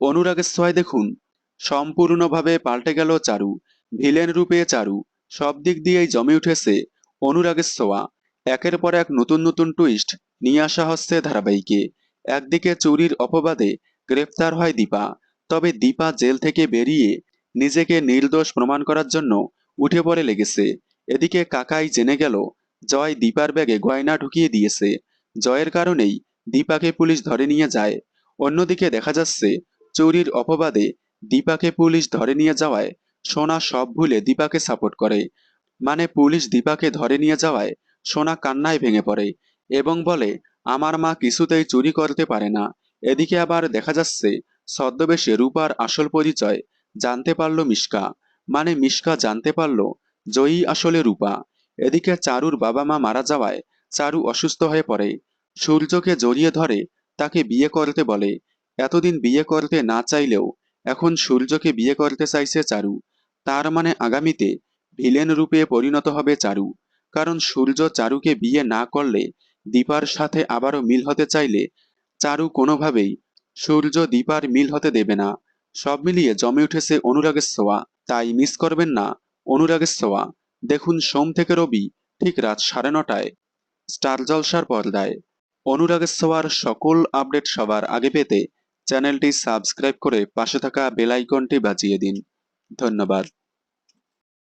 অনুরাগের ছোঁয়ায় দেখুন। সম্পূর্ণভাবে পাল্টে গেল চারু, ভিলেন রূপে চারু, সব দিক দিয়েই জমে উঠেছে অনুরাগের একের পর এক নতুন নতুন টুইস্ট নিয়ে আসা হচ্ছে ধারাবাহিকে। একদিকে চুরির অপবাদে গ্রেফতার হয় দীপা, তবে দীপা জেল থেকে বেরিয়ে নিজেকে নির্দোষ প্রমাণ করার জন্য উঠে পড়ে লেগেছে। এদিকে কাকাই জেনে গেল, জয় দীপার ব্যাগে গয়না ঢুকিয়ে দিয়েছে। জয়ের কারণেই দীপাকে পুলিশ ধরে নিয়ে যায়। অন্যদিকে দেখা যাচ্ছে চুরির অপবাদে দীপাকে পুলিশ ধরে নিয়ে যাওয়ায় সোনা সব ভুলে দীপাকে সাপোর্ট করে। মানে পুলিশ দীপাকে ধরে নিয়ে যাওয়ায় সোনা কান্নায় ভেঙে পড়ে এবং বলে, আমার মা কিছুতেই চুরি করতে পারে না। এদিকে আবার দেখা যাচ্ছে, ছদ্মবেশে রূপার আসল পরিচয় জানতে পারল মিশকা। মানে মিশকা জানতে পারল জয়ী আসলে রূপা। এদিকে চারুর বাবা মা মারা যাওয়ায় চারু অসুস্থ হয়ে পড়ে। সূর্যকে জড়িয়ে ধরে তাকে বিয়ে করতে বলে এতদিন বিয়ে করতে না চাইলেও এখন সূর্যকে বিয়ে করতে চাইছে চারু। তার মানে আগামীতে ভিলেন রূপে পরিণত হবে চারু। কারণ সূর্য চারুকে বিয়ে না করলে দীপার সাথে আবারও মিল হতে চাইলে চারু কোনোভাবেই সূর্য দীপার মিল হতে দেবে না। সব মিলিয়ে জমে উঠেছে অনুরাগের সোয়া তাই মিস করবেন না, অনুরাগের ছোঁয়া। দেখুন সোম থেকে রবি ঠিক রাত সাড়ে নটায় স্টার জলসার পর্দায়। অনুরাগের সোয়ার সকল আপডেট সবার আগে পেতে চ্যানেলটি সাবস্ক্রাইব করে পাশে থাকা বেলাইকনটি বাজিয়ে দিন। ধন্যবাদ।